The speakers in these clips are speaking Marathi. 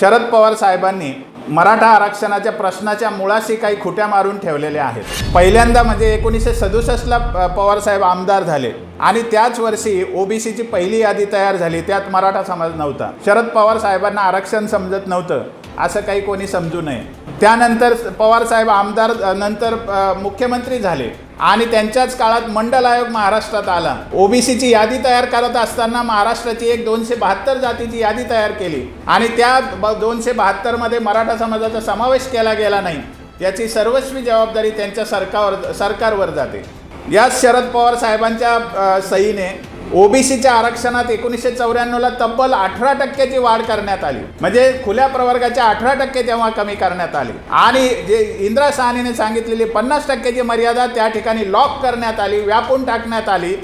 शरद पवार साहेबांनी मराठा आरक्षणाच्या प्रश्नाच्या मुळाशी काही खुट्या मारून ठेवलेल्या आहेत. पहिल्यांदा म्हणजे एकोणीसशे सदुसष्टला पवार साहेब आमदार झाले. आणि त्याच वर्षी ओबीसीची पहिली यादी तयार झाली. त्यात मराठा समाज नव्हता. शरद पवार साहेबांना आरक्षण समजत नव्हतं. असं काही कोणी समजू नये. त्यानंतर पवार साहेब आमदार नंतर मुख्यमंत्री झाले. आणि त्यांच्याच काळात मंडल आयोग महाराष्ट्रात आला. ओबीसीची यादी तयार करत असताना महाराष्ट्राची एक दोनशे बहात्तर जातीची यादी तयार केली. आणि त्या ब- दोनशे बहात्तरमध्ये मराठा समाजाचा समावेश केला गेला नाही. याची सर्वस्वी जबाबदारी त्यांच्या सरकारवर सरकारवर जाते. याच शरद पवार साहेबांच्या सहीने ओबीसीच्या आरक्षणात एकोणीसशे चौऱ्याण्णवला तब्बल अठरा टक्क्याची वाढ करण्यात आली. म्हणजे खुल्या प्रवर्गाच्या अठरा टक्के तेव्हा कमी करण्यात आली. आणि जे इंदिरा साहनीने सांगितलेली पन्नास टक्क्याची मर्यादा त्या ठिकाणी लॉक करण्यात आली व्यापून टाकण्यात आली.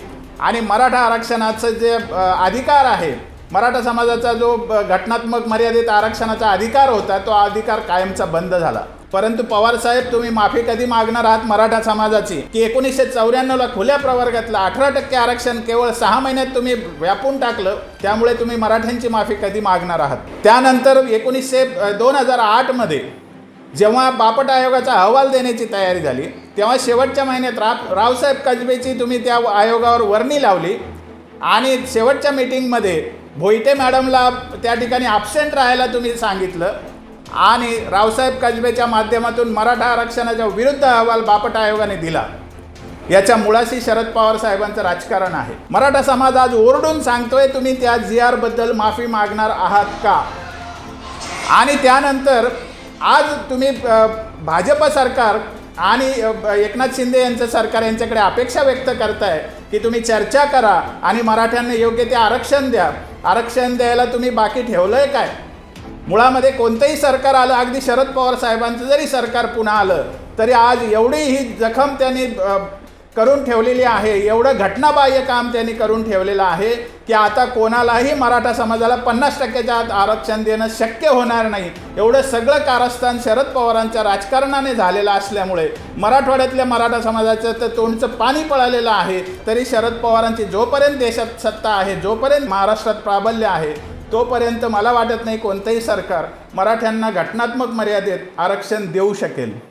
आणि मराठा आरक्षणाचं जे अधिकार आहे मराठा समाजाचा जो घटनात्मक मर्यादित आरक्षणाचा अधिकार होता तो अधिकार कायमचा बंद झाला. परंतु पवार साहेब तुम्ही माफी कधी मागणार आहात मराठा समाजाची? की एकोणीसशे चौऱ्याण्णवला खुल्या प्रवर्गातलं अठरा टक्के आरक्षण केवळ सहा महिन्यात तुम्ही व्यापून टाकलं त्यामुळे तुम्ही मराठ्यांची माफी कधी मागणार आहात? त्यानंतर एकोणीसशे दोन हजार आठमध्ये जेव्हा बापट आयोगाचा अहवाल देण्याची तयारी झाली तेव्हा शेवटच्या महिन्यात रा रावसाहेब कसबेची तुम्ही त्या आयोगावर वर्णी लावली आणि शेवटच्या मीटिंगमध्ये भोईटे मॅडमला त्या ठिकाणी ॲबसेंट राहायला तुम्ही सांगितलं. आणि रावसाहेब कसबेच्या माध्यमातून मराठा आरक्षणाच्या विरुद्ध अहवाल बापट आयोगाने दिला. याच्या मुळाशी शरद पवार साहेबांचं राजकारण आहे. मराठा समाज आज ओरडून सांगतोय तुम्ही त्या जी आरबद्दल माफी मागणार आहात का? आणि त्यानंतर आज तुम्ही भाजप सरकार आणि एकनाथ शिंदे यांचं सरकार यांच्याकडे अपेक्षा व्यक्त करताय की तुम्ही चर्चा करा आणि मराठ्यांना योग्य ते आरक्षण द्या. आरक्षण द्यायला तुम्ही बाकी ठेवलं आहे काय? मुळामध्ये कोणतंही सरकार आलं अगदी शरद पवार साहेबांचं जरी सरकार पुन्हा आलं तरी आज एवढी ही जखम त्यांनी करून ठेवलेली आहे. एवढं घटनाबाह्य काम त्यांनी करून ठेवलेलं आहे की आता कोणालाही मराठा समाजाला पन्नास टक्क्याच्या आत आरक्षण देणं शक्य होणार नाही. एवढं सगळं कारस्थान शरद पवारांच्या राजकारणाने झालेलं असल्यामुळे मराठवाड्यातल्या मराठा समाजाचं तर तोंडचं पाणी पळालेलं आहे. तरी शरद पवारांची जोपर्यंत देशात सत्ता आहे जोपर्यंत महाराष्ट्रात प्राबल्य आहे तोपर्यंत मला वाटत नाही कोणतंही सरकार मराठ्यांना घटनात्मक मर्यादेत आरक्षण देऊ शकेल.